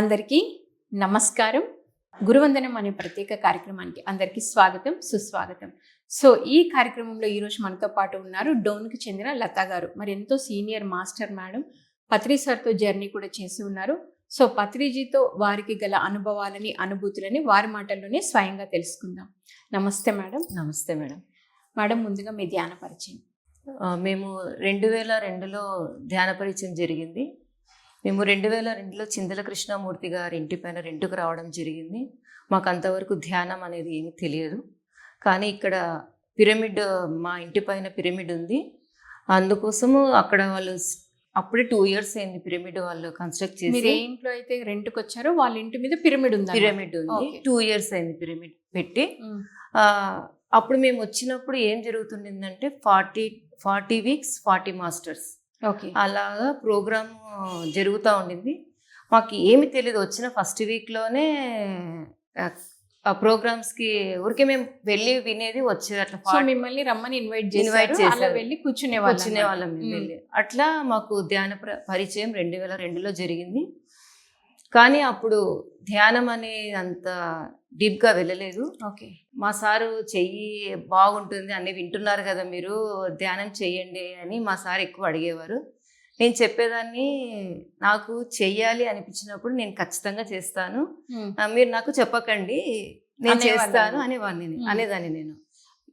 అందరికీ నమస్కారం. గురువందనం అనే ప్రత్యేక కార్యక్రమానికి అందరికీ స్వాగతం సుస్వాగతం. సో ఈ కార్యక్రమంలో ఈరోజు మనతో పాటు ఉన్నారు డోన్కి చెందిన లతా గారు. మరి ఎంతో సీనియర్ మాస్టర్ మేడం పత్రి సార్తో జర్నీ కూడా చేసి ఉన్నారు. సో పత్రిజీతో వారికి గల అనుభవాలని అనుభూతులని వారి మాటల్లోనే స్వయంగా తెలుసుకుందాం. నమస్తే మేడం. నమస్తే మేడం. మేడం ముందుగా మీ ధ్యాన పరిచయం. మేము రెండు వేల రెండులో ధ్యాన పరిచయం జరిగింది. మేము రెండు వేల రెండులో చింతల కృష్ణమూర్తి గారి ఇంటి పైన రెండుకు రావడం జరిగింది. మాకు అంతవరకు ధ్యానం అనేది ఏమీ తెలియదు. కానీ ఇక్కడ పిరమిడ్ మా ఇంటి పైన పిరమిడ్ ఉంది. అందుకోసము అక్కడ వాళ్ళు అప్పుడే టూ ఇయర్స్ అయింది పిరమిడ్ వాళ్ళు కన్స్ట్రక్ట్ మీరు చేసి ఏ ఇంట్లో అయితే రెంట్కి వచ్చారో వాళ్ళ ఇంటి మీద పిరమిడ్ ఉంది పిరమిడ్ ఉంది. టూ ఇయర్స్ అయింది పిరమిడ్ పెట్టి. అప్పుడు మేము వచ్చినప్పుడు ఏం జరుగుతుండిందంటే forty forty weeks forty masters. అలాగా ప్రోగ్రామ్ జరుగుతూ ఉండింది. మాకు ఏమి తెలియదు వచ్చిన ఫస్ట్ వీక్లోనే ఆ ప్రోగ్రామ్స్కి ఊరికే మేము వెళ్ళి వినేది వచ్చే అట్లా మిమ్మల్ని రమ్మని ఇన్వైట్ Invite చేసి. వెళ్ళి కూర్చునే వచ్చిన వాళ్ళం మేము మ్మ్. వెళ్ళి. అట్లా మాకు ధ్యాన ప్ర- పరిచయం రెండు వేల రెండులో జరిగింది. కానీ అప్పుడు ధ్యానం అనే అంత డీప్గా వెళ్ళలేదు. ఓకే. మా సారు చెయ్యి బాగుంటుంది అన్ని వింటున్నారు కదా మీరు ధ్యానం చెయ్యండి అని మా సార్ ఎక్కువ అడిగేవారు. నేను చెప్పేదాన్ని నాకు చెయ్యాలి అనిపించినప్పుడు నేను ఖచ్చితంగా చేస్తాను. మీరు నాకు చెప్పకండి నేను. చేస్తాను అనేవాడిని. అనేదాన్ని నేను.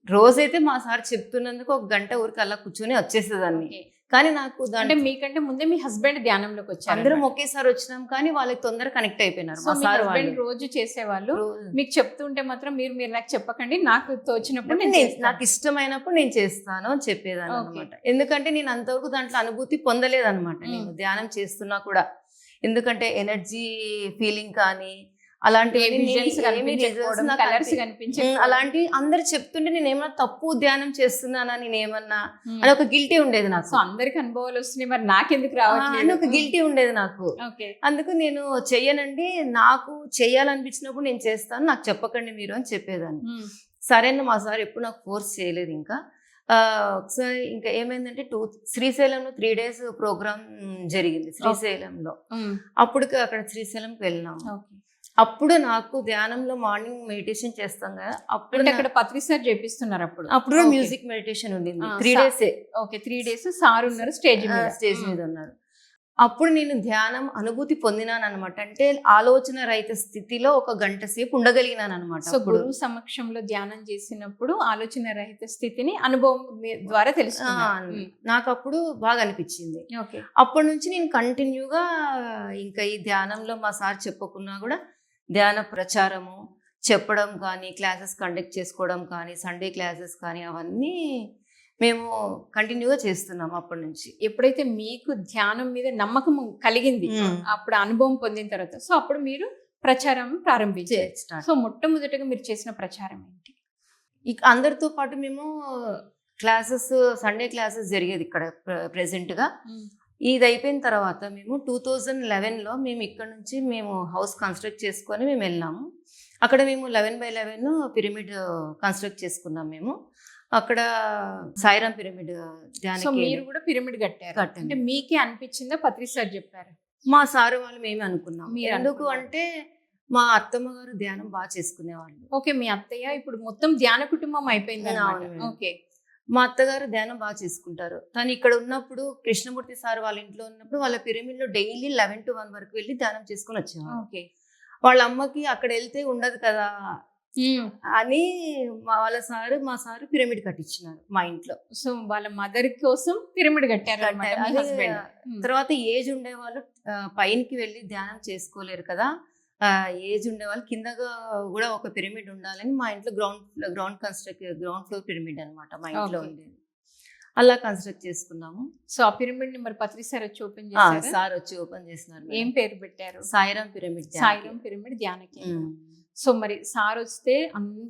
రోజైతే మా సార్ చెప్తున్నందుకు ఒక గంట ఊరికి అలా కూర్చొని వచ్చేసేదాన్ని. కానీ నాకు అంటే మీకంటే ముందే మీ హస్బెండ్ ధ్యానంలోకి వచ్చారు అందరం ఒకేసారి వచ్చినాం కానీ వాళ్ళకి తొందరగా కనెక్ట్ అయిపోయినారు మా సార్ హస్బెండ్ రోజు చేసేవాళ్ళు. మీకు చెప్తుంటే మాత్రం మీరు మీరు నాకు చెప్పకండి నాకు తోచినప్పుడు. నాకు ఇష్టమైనప్పుడు నేను చేస్తాను అని చెప్పేదాన్ని. అనమాట ఎందుకంటే నేను అంతవరకు దాంట్లో అనుభూతి పొందలేదన్నమాట. నేను. ధ్యానం చేస్తున్నా కూడా. ఎందుకంటే ఎనర్జీ ఫీలింగ్ కానీ colours కనిపించకపోవడం. అలాంటి అందరు చెప్తుంటే నేను ఏమన్నా తప్పు ధ్యానం చేస్తున్నానా నేను ఏమన్నా. అని ఒక గిల్టీ ఉండేది నాకు. సో అందరికి అనుభవాలు వస్తున్నాయి మరి నాకెందుకు ఆ, అని ఒక గిల్టీ ఉండేది నాకు. అందుకు నేను చెయ్యనండి నాకు చెయ్యాలనిపించినప్పుడు నేను చేస్తాను నాకు చెప్పకండి మీరు అని చెప్పేదాన్ని. మ్మ్. సరే అన్న మా సార్ ఎప్పుడు నాకు ఫోర్స్ చేయలేదు ఇంకా. ఒకసారి ఇంకా ఏమైందంటే టూ శ్రీశైలంలో త్రీ డేస్ ప్రోగ్రామ్ జరిగింది శ్రీశైలంలో. అప్పుడు అక్కడ శ్రీశైలంకి వెళ్ళినాము. ఓకే. అప్పుడు నాకు ధ్యానంలో మార్నింగ్ మెడిటేషన్ చేస్తాం కదా అప్పుడు అక్కడ పత్రి సార్ చేపిస్తున్నారు అప్పుడు. అప్పుడు. మ్యూజిక్ మెడిటేషన్ ఉండింది. త్రీ డేసే ఓకే త్రీ డేస్ సార్ ఉన్నారు స్టేజ్ మీద. స్టేజ్ మీద ఉన్నారు. అప్పుడు నేను ధ్యానం అనుభూతి పొందినాను అనమాట అంటే ఆలోచన రహిత స్థితిలో ఒక గంట సేపు ఉండగలిగినాను అనమాట సో గురువు సమక్షంలో ధ్యానం చేసినప్పుడు ఆలోచన రహిత స్థితిని అనుభవం ద్వారా తెలుసుకున్నారు. మ్మ్. నాకు అప్పుడు బాగా అనిపించింది. అప్పటి నుంచి నేను కంటిన్యూగా ఇంకా ఈ ధ్యానంలో మా సార్ చెప్పకున్నా కూడా ధ్యాన ప్రచారము చెప్పడం కానీ క్లాసెస్ కండక్ట్ చేసుకోవడం కానీ సండే క్లాసెస్ కానీ అవన్నీ మేము కంటిన్యూగా చేస్తున్నాం అప్పటి నుంచి. ఎప్పుడైతే మీకు ధ్యానం మీద నమ్మకం కలిగింది. అప్పుడు అనుభవం పొందిన తర్వాత సో అప్పుడు మీరు ప్రచారం ప్రారంభించారు. సో మొట్టమొదటిగా మీరు చేసిన ప్రచారం ఏంటి? ఇక అందరితో పాటు మేము క్లాసెస్ సండే క్లాసెస్ జరిగేది ఇక్కడ ప్రెసెంట్గా. ఇది అయిపోయిన తర్వాత మేము టూ థౌజండ్ లెవెన్లో మేము ఇక్కడ నుంచి మేము హౌస్ కన్స్ట్రక్ట్ చేసుకొని మేము వెళ్ళాము. అక్కడ మేము eleven by eleven pyramid construct చేసుకున్నాం మేము. అక్కడ సాయిరాం పిరమిడ్ సో మీరు కూడా పిరమిడ్ కట్టారు. అంటే మీకే అనిపించిందా? పత్రి సార్ చెప్పారు. మా సారు వాళ్ళు మేము అనుకున్నాం. మీరు ఎందుకు. అంటే మా అత్తమ్మ గారు ధ్యానం బాగా చేసుకునేవాళ్ళు. ఓకే మీ అత్తయ్య ఇప్పుడు మొత్తం ధ్యాన కుటుంబం అయిపోయింది. ఓకే. మా అత్తగారు ధ్యానం బాగా చేసుకుంటారు. తను ఇక్కడ ఉన్నప్పుడు కృష్ణమూర్తి సార్ వాళ్ళ ఇంట్లో ఉన్నప్పుడు వాళ్ళ పిరమిడ్లో డైలీ లెవెన్ టు వన్ వరకు వెళ్ళి ధ్యానం చేసుకుని వచ్చేవారు ఓకే. వాళ్ళ అమ్మకి అక్కడ వెళ్తే ఉండదు కదా అని మా వాళ్ళ సారు మా సారు పిరమిడ్ కట్టించినారు మా ఇంట్లో. సో వాళ్ళ మదర్ కోసం పిరమిడ్ కట్టారు. తర్వాత ఏజ్ ఉండేవాళ్ళు ఆ, పైనకి వెళ్ళి ధ్యానం చేసుకోలేరు కదా. ఏజ్ ఉండేవాళ్ళు కిందగా కూడా ఒక పిరమిడ్ ఉండాలని మా ఇంట్లో ground ground construct ground floor pyramid అన్నమాట మా ఇంట్లో. ఉండేది అలా కన్స్ట్రక్ట్ చేసుకున్నాము సో ఆ పిరమిడ్ని మరి పత్రి సార్ వచ్చి ఓపెన్ చేశారు సార్ వచ్చి ఓపెన్ చేసినారు. ఏం పేరు పెట్టారు సాయిరాం పిరమిడ్ ధ్యానం. సాయిరం పిరమిడ్ ధ్యాన. సో మరి సార్ వస్తే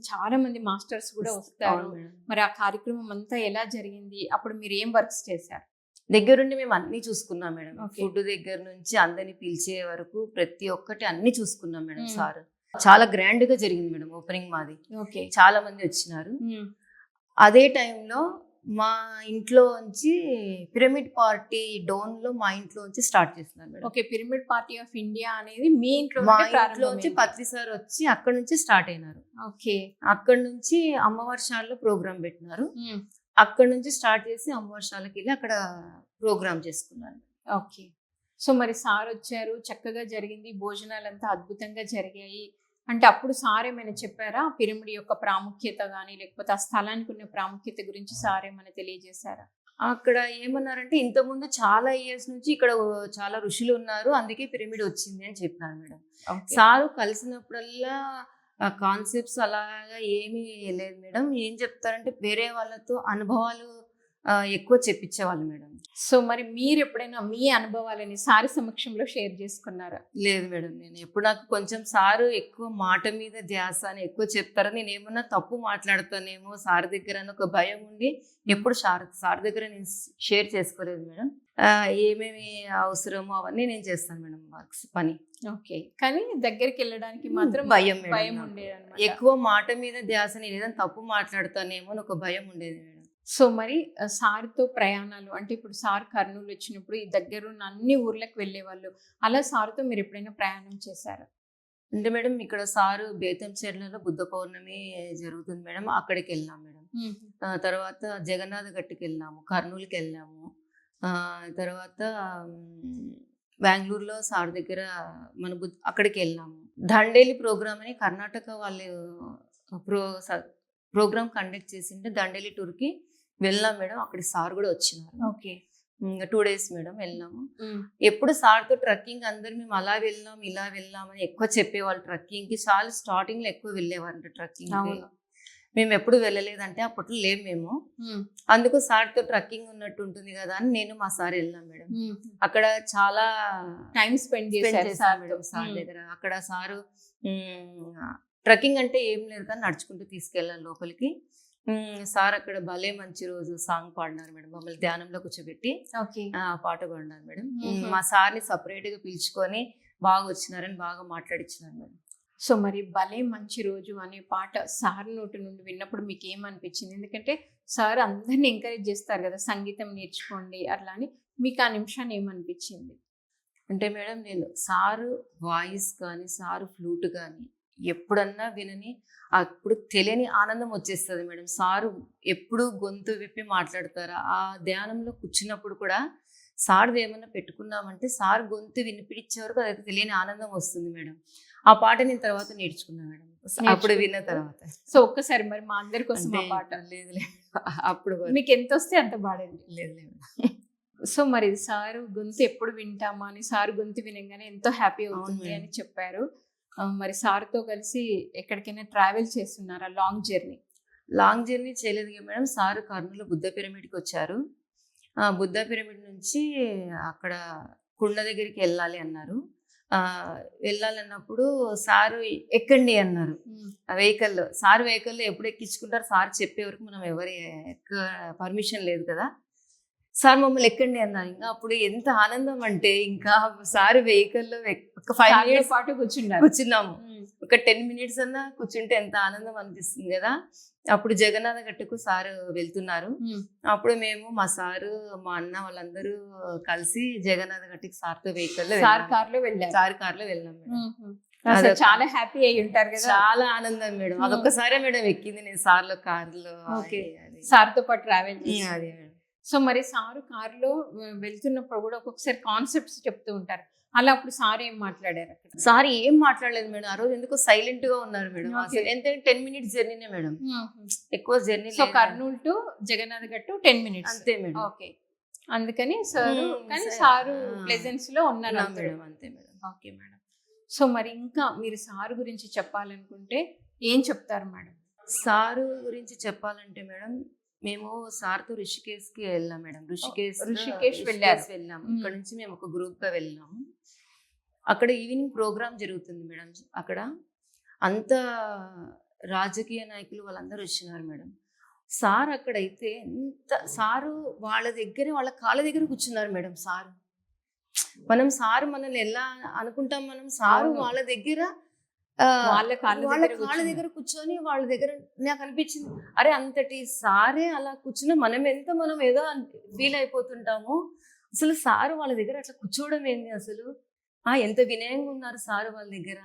చాలా మంది మాస్టర్స్ కూడా వస్తారు. మరి ఆ కార్యక్రమం అంతా ఎలా జరిగింది అప్పుడు మీరు ఏం వర్క్స్ చేశారు దగ్గరుండి మేము అన్ని చూసుకున్నాం మేడం. ఫుడ్ దగ్గర నుంచి అందరిని పిలిచే వరకు ప్రతి ఒక్కటి అన్ని చూసుకున్నాం మేడం. సార్. చాలా గ్రాండ్గా జరిగింది మేడం ఓపెనింగ్ మాది. ఓకే. చాలా మంది వచ్చినారు. అదే టైంలో మా ఇంట్లో నుంచి పిరమిడ్ పార్టీ డోన్లో మా ఇంట్లో నుంచి స్టార్ట్ చేస్తున్నారు madam. Okay pyramid party of India అనేది మీ ఇంట్లో మా ఇంట్లో నుంచి. పత్రి సార్ వచ్చి అక్కడ నుంచి స్టార్ట్ అయినారు. ఓకే. అక్కడ నుంచి అమ్మవర్షాల్లో ప్రోగ్రామ్ పెట్టినారు. అక్కడ నుంచి స్టార్ట్ చేసి అమ్మవర్షాలకి వెళ్ళి అక్కడ ప్రోగ్రామ్ చేసుకున్నాను. ఓకే. సో మరి సార్ వచ్చారు. చక్కగా జరిగింది. భోజనాలు అంతా అద్భుతంగా జరిగాయి. అంటే అప్పుడు సార్ ఏమైనా చెప్పారా? పిరమిడ్ యొక్క ప్రాముఖ్యత కానీ లేకపోతే ఆ స్థలానికి ఉన్న ప్రాముఖ్యత గురించి సార్ ఏమైనా తెలియజేశారా? అక్కడ ఏమన్నారంటే ఇంతకుముందు చాలా ఇయర్స్ నుంచి ఇక్కడ చాలా ఋషులు ఉన్నారు. అందుకే పిరమిడ్ వచ్చింది అని చెప్పినారు మేడం. సారు కలిసినప్పుడల్లా కాన్సెప్ట్స్ అలాగా ఏమీ లేదు మేడం. ఏం చెప్తారంటే వేరే వాళ్ళతో అనుభవాలు ఎక్కువ చెప్పించేవాళ్ళు మేడం. సో మరి మీరు ఎప్పుడైనా మీ అనుభవాలని సార్ సమక్షంలో షేర్ చేసుకున్నారా? లేదు మేడం నేను ఎప్పుడు నాకు కొంచెం సారు ఎక్కువ మాట మీద ధ్యాస అని ఎక్కువ చెప్తారు నేను ఏమన్నా తప్పు మాట్లాడతానేమో సార్ దగ్గర అని ఒక భయం ఉండి ఎప్పుడు సార్ సార్ దగ్గర నేను షేర్ చేసుకోలేదు మేడం. ఏమేమి అవసరమో అవన్నీ నేను చేస్తాను మేడం వర్క్స్ పని. ఓకే కానీ దగ్గరికి వెళ్ళడానికి మాత్రం భయం భయం. ఉండేది ఎక్కువ మాట మీద ధ్యాస నేను ఏదైనా తప్పు మాట్లాడతానేమో అని ఒక భయం ఉండేది మేడం. సో మరి సార్తో ప్రయాణాలు అంటే ఇప్పుడు సార్ కర్నూలు వచ్చినప్పుడు ఈ దగ్గరున్న అన్ని ఊర్లకు వెళ్ళేవాళ్ళు అలా సార్తో మీరు ఎప్పుడైనా ప్రయాణం చేశారా? అంటే మేడం ఇక్కడ సారు బేతం చెర్లలో బుద్ధ పౌర్ణమి జరుగుతుంది మేడం అక్కడికి వెళ్ళాం మేడం. తర్వాత జగన్నాథ గట్టుకి వెళ్ళాము కర్నూలుకి వెళ్ళాము. తర్వాత బెంగళూరులో సార్ దగ్గర మన బుద్ధ అక్కడికి వెళ్ళాము. దండేలి ప్రోగ్రామ్ అని కర్ణాటక వాళ్ళు ప్రో ప్రోగ్రామ్ కండక్ట్ చేసింటే దండేలి టూర్కి వెళ్ళాం మేడం. అక్కడి సార్ కూడా వచ్చినారు. ఓకే. టూ డేస్ మేడం వెళ్ళాము. ఎప్పుడు సార్తో ట్రక్కింగ్ అందరు మేము అలా వెళ్ళాం ఇలా వెళ్ళాం అని ఎక్కువ చెప్పేవాళ్ళు ట్రక్కింగ్కి. చాలా స్టార్టింగ్లో ఎక్కువ వెళ్ళేవారంట ట్రక్కింగ్ మేము ఎప్పుడు వెళ్ళలేదంటే అప్పట్లో లేము మేము. అందుకు సార్తో ట్రక్కింగ్ ఉన్నట్టు ఉంటుంది కదా అని నేను మా సార్ వెళ్ళాం మేడం. అక్కడ చాలా టైం స్పెండ్ spend చేశారు చేశాం సార్తో. మేడం సార్ దగ్గర. అక్కడ సారు ట్రక్కింగ్ అంటే ఏం లేదు కానీ నడుచుకుంటూ తీసుకెళ్ళాలి లోపలికి. సార్ అక్కడ భలే మంచి రోజు సాంగ్ పాడినారు మేడం. మమ్మల్ని ధ్యానంలో కూర్చోబెట్టి పాట పాడినారు మేడం. మా సార్ని సపరేట్గా పిలుచుకొని బాగా వచ్చినారని బాగా మాట్లాడిచ్చినారు మేడం. సో మరి భలే మంచి రోజు అనే పాట సార్ నోటి నుండి విన్నప్పుడు మీకు ఏమనిపించింది ఎందుకంటే సార్ అందరిని ఎంకరేజ్ చేస్తారు కదా సంగీతం నేర్చుకోండి అట్లా అని. మీకు ఆ నిమిషాన్ని ఏమనిపించింది? అంటే మేడం నేను సారు వాయిస్ కానీ సారు ఫ్లూట్ కానీ ఎప్పుడన్నా వినని అప్పుడు తెలియని ఆనందం వచ్చేస్తుంది మేడం. సారు ఎప్పుడు గొంతు విప్పి మాట్లాడతారా? ఆ ధ్యానంలో కూర్చున్నప్పుడు కూడా సార్ది ఏమన్నా పెట్టుకున్నామంటే సార్ గొంతు వినిపించే వరకు అది తెలియని ఆనందం వస్తుంది మేడం. ఆ పాట నేను తర్వాత నేర్చుకున్నా మేడం. అప్పుడు విన్న తర్వాత. సో ఒక్కసారి మరి మా అందరి కోసం ఆ పాట. లేదు అప్పుడు. మీకు ఎంత వస్తే అంత పాడండి. లేదు లేదు. సో మరి సారు గొంతు ఎప్పుడు వింటామా అని సారు గొంతు వినగానే ఎంతో హ్యాపీ అవుతుంది. అని చెప్పారు. మరి సార్తో కలిసి ఎక్కడికైనా ట్రావెల్ చేస్తున్నారా లాంగ్ జర్నీ? లాంగ్ జర్నీ చేయలేదు మేడం. సార్ కర్నూలు బుద్ధ పిరమిడ్కి వచ్చారు. బుద్ధ పిరమిడ్ నుంచి అక్కడ కుండ దగ్గరికి వెళ్ళాలి అన్నారు. వెళ్ళాలన్నప్పుడు సారు ఎక్కండి అన్నారు. ఆ వెహికల్లో సార్ వెహికల్లో ఎప్పుడు ఎక్కించుకుంటారు? సార్ చెప్పే వరకు మనం ఎవరి పర్మిషన్ లేదు కదా. సార్ మమ్మల్ని ఎక్కండి అన్నారు. ఇంకా అప్పుడు ఎంత ఆనందం అంటే ఇంకా సార్ వెహికల్లో ఒక ఫైవ్ సార్తో మినిట్స్ పాటు కూర్చున్నారు. కూర్చున్నాము. ఒక టెన్ మినిట్స్ అన్నా కూర్చుంటే ఎంత ఆనందం అనిపిస్తుంది కదా. అప్పుడు జగన్నాథ గట్టుకు సార్ వెళ్తున్నారు. అప్పుడు మేము మా సారు మా అన్న వాళ్ళందరూ కలిసి జగన్నాథ గట్టుకి సార్తో వెహికల్ సార్ కార్లో వెళ్ళారు. సార్ కార్లో వెళ్ళాం చాలా హ్యాపీ అయి ఉంటారు కదా. చాలా ఆనందం మేడం. అదొక్కసారే మేడం ఎక్కింది నేను సార్లో కార్లో Okay. అది. సార్తో పాటు ట్రావెల్ అది. సో మరి సారు కారులో వెళ్తున్నప్పుడు కూడా ఒక్కొక్కసారి కాన్సెప్ట్స్ చెప్తూ ఉంటారు. అలా అప్పుడు సార్ ఏం మాట్లాడారు అక్కడ? సార్ ఏం మాట్లాడలేదు మేడం. ఆ రోజు ఎందుకో సైలెంట్గా ఉన్నారు మేడం. ఎంత టెన్ మినిట్స్ జర్నీనే మేడం. ఎక్కువ journey so Kurnool to Jagannath Gattu ten minutes అంతే మేడం. ఓకే. అందుకని సారు కానీ సరే. ప్లెజెన్స్లో ఉన్నారు. మేడం అంతే మేడం. Okay madam. సో మరి ఇంకా మీరు సారు గురించి చెప్పాలనుకుంటే ఏం చెప్తారు మేడం? సారు గురించి చెప్పాలంటే మేడం మేము సార్తో కి వెళ్ళాం మేడం. రిషికేష్ వెళ్ళారు. వెళ్ళాము. మ్మ్. ఇక్కడ నుంచి మేము ఒక గ్రూప్గా వెళ్ళాము. అక్కడ ఈవినింగ్ ప్రోగ్రామ్ జరుగుతుంది మేడం. అక్కడ అంత రాజకీయ నాయకులు వాళ్ళందరూ వచ్చినారు మేడం. సార్ అక్కడైతే ఎంత సారు వాళ్ళ దగ్గర వాళ్ళ కాళ్ళ దగ్గర కూర్చున్నారు మేడం సారు. మనం సారు మనల్ని ఎలా అనుకుంటాం మనం? సారు. వాళ్ళ దగ్గర వాళ్ళ కాళ్ళ వాళ్ళ దగ్గర కూర్చొని వాళ్ళ దగ్గర నాకు అనిపించింది అరే అంతటి సారే అలా కూర్చున్న మనం ఎంత మనం ఏదో ఫీల్ అయిపోతుంటామో. అసలు సారు వాళ్ళ దగ్గర అట్లా కూర్చోవడం ఏంది అసలు? ఆ ఎంత వినయంగా ఉన్నారు సారు వాళ్ళ దగ్గర?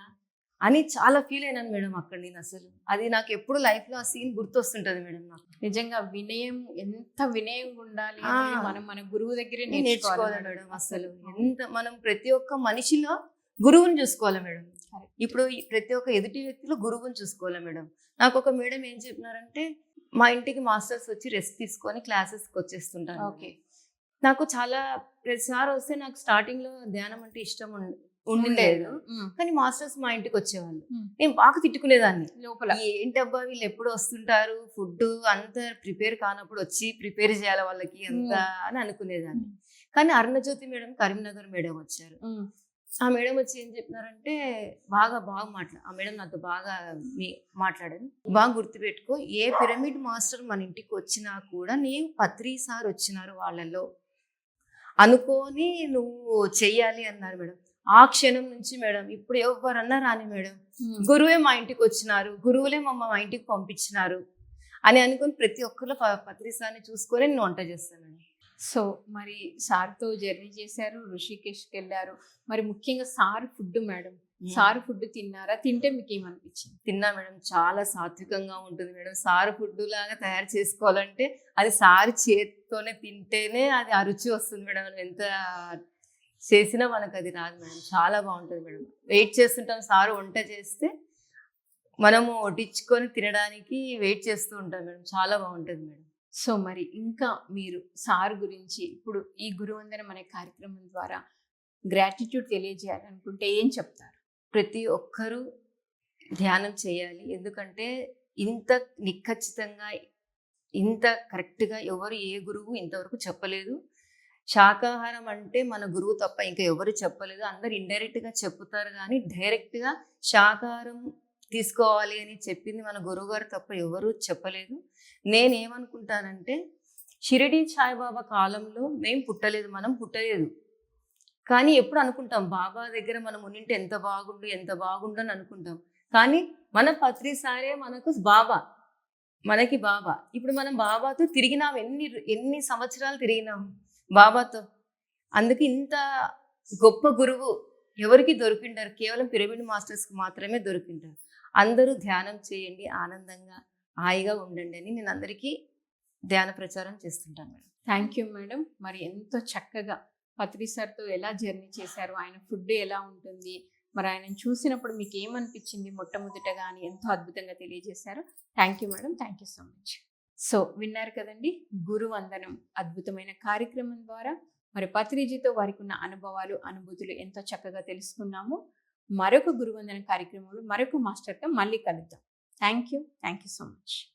అని చాలా ఫీల్ అయినాను మేడం అక్కడ నేను అసలు. అది నాకు ఎప్పుడు లైఫ్లో ఆ సీన్ గుర్తొస్తుంటది మేడం నాకు. నిజంగా వినయం ఎంత వినయంగా ఉండాలి మనం మన గురువు దగ్గరే నేర్చుకోవాలి మేడం అసలు. ఎంత మనం ప్రతి ఒక్క మనిషిలో గురువుని చూసుకోవాలి మేడం. ఇప్పుడు ప్రతి ఒక్క ఎదుటి వ్యక్తిలో గురువుని చూసుకోవాలి మేడం. నాకు ఒక మేడం ఏం చెప్పినారంటే మా ఇంటికి మాస్టర్స్ వచ్చి రెస్ట్ తీసుకొని క్లాసెస్కి వచ్చేస్తుంటారు ఓకే. నాకు చాలా ప్రతిసారి వస్తే నాకు స్టార్టింగ్లో ధ్యానం అంటే ఇష్టం ఉండ- ఉండిండేది ఉమ్. కానీ మాస్టర్స్ మా ఇంటికి వచ్చేవాళ్ళు. నేను బాగా తిట్టుకునేదాన్ని. లోపల. ఏంటబ్బా వీళ్ళు ఎప్పుడు వస్తుంటారు? ఫుడ్ అంత ప్రిపేర్ కానప్పుడు వచ్చి ప్రిపేర్ చేయాలి వాళ్ళకి అంత అని అనుకునేదాన్ని. కానీ అరుణజ్యోతి మేడం కరీంనగర్ మేడం వచ్చారు. ఆ మేడం వచ్చి ఏం చెప్పినారంటే బాగా బాగా మాట్లా ఆ మేడం నాతో బాగా మీ మాట్లాడారు బాగా గుర్తుపెట్టుకో ఏ పిరమిడ్ మాస్టర్ మన ఇంటికి వచ్చినా కూడా నేను పత్రి సార్ వచ్చినారు వాళ్ళలో. అనుకోని నువ్వు చెయ్యాలి అన్నారు మేడం. ఆ క్షణం నుంచి మేడం ఇప్పుడు ఎవరన్నా రాని మేడం. గురువే మా ఇంటికి వచ్చినారు గురువులే మా మా ఇంటికి పంపించినారు అని అనుకుని ప్రతి ఒక్కరు పత్రిసాన్ని చూసుకొని నేను వంట చేస్తాను మేడం. సో మరి సార్తో జర్నీ చేశారు ఋషికేష్కి వెళ్ళారు మరి ముఖ్యంగా sir food madam. Sir food తిన్నారా? తింటే మీకు ఏమనిపించింది తిన్నా మేడం. చాలా సాత్వికంగా ఉంటుంది మేడం. సారు ఫుడ్ లాగా తయారు చేసుకోవాలంటే అది సారు చేతితోనే తింటేనే అది ఆ రుచి వస్తుంది మేడం. మనం ఎంత చేసినా మనకు అది రాదు మేడం. చాలా బాగుంటుంది మేడం. వెయిట్ చేస్తుంటాం. సారు వంట చేస్తే మనము వడ్డించుకొని తినడానికి వెయిట్ చేస్తూ ఉంటాం మేడం. చాలా బాగుంటుంది మేడం. సో మరి ఇంకా మీరు సార్ గురించి ఇప్పుడు ఈ గురువందనం అనే కార్యక్రమం ద్వారా గ్రాటిట్యూడ్ తెలియజేయాలనుకుంటే ఏం చెప్తారు? ప్రతి ఒక్కరూ ధ్యానం చేయాలి. ఎందుకంటే ఇంత నిఖచ్చితంగా ఇంత కరెక్ట్గా ఎవరు ఏ గురువు ఇంతవరకు చెప్పలేదు. శాకాహారం అంటే మన గురువు తప్ప ఇంకా ఎవరు చెప్పలేదు. అందరు ఇండైరెక్ట్గా చెప్తారు కానీ డైరెక్ట్గా శాకాహారం తీసుకోవాలి అని చెప్పింది మన గురువు గారు తప్ప ఎవరు చెప్పలేదు. నేనేమనుకుంటానంటే షిరిడి సాయిబాబా కాలంలో మేము పుట్టలేదు మనం పుట్టలేదు. కానీ ఎప్పుడు అనుకుంటాం బాబా దగ్గర మనం ఉండింటే ఎంత బాగుండు ఎంత బాగుండు అని అనుకుంటాం. కానీ మన పత్రిసారే మనకు బాబా మనకి బాబా. ఇప్పుడు మనం బాబాతో తిరిగినాం ఎన్ని ఎన్ని సంవత్సరాలు తిరిగినాం బాబాతో? అందుకే ఇంత గొప్ప గురువు ఎవరికి దొరికింటారు కేవలం పిరమిడ్ మాస్టర్స్కి మాత్రమే దొరికింటారు అందరూ ధ్యానం చేయండి ఆనందంగా హాయిగా ఉండండి అని నేను అందరికీ ధ్యాన ప్రచారం చేస్తుంటాను మేడం. Thank you madam. మరి ఎంతో చక్కగా పత్రి సార్తో ఎలా జర్నీ చేశారు ఆయన ఫుడ్ ఎలా ఉంటుంది మరి ఆయన చూసినప్పుడు మీకు ఏమనిపించింది మొట్టమొదటగా అని ఎంతో అద్భుతంగా తెలియజేశారు. Thank you madam. Thank you so much. So విన్నారు కదండి గురువందనం అద్భుతమైన కార్యక్రమం ద్వారా మరి పత్రిజీతో వారికి ఉన్న అనుభవాలు అనుభూతులు ఎంతో చక్కగా తెలుసుకున్నాము. మరొక గురువందన కార్యక్రమంలో మరొక మాస్టర్తో మళ్ళీ కలుద్దాం. Thank you thank you so much.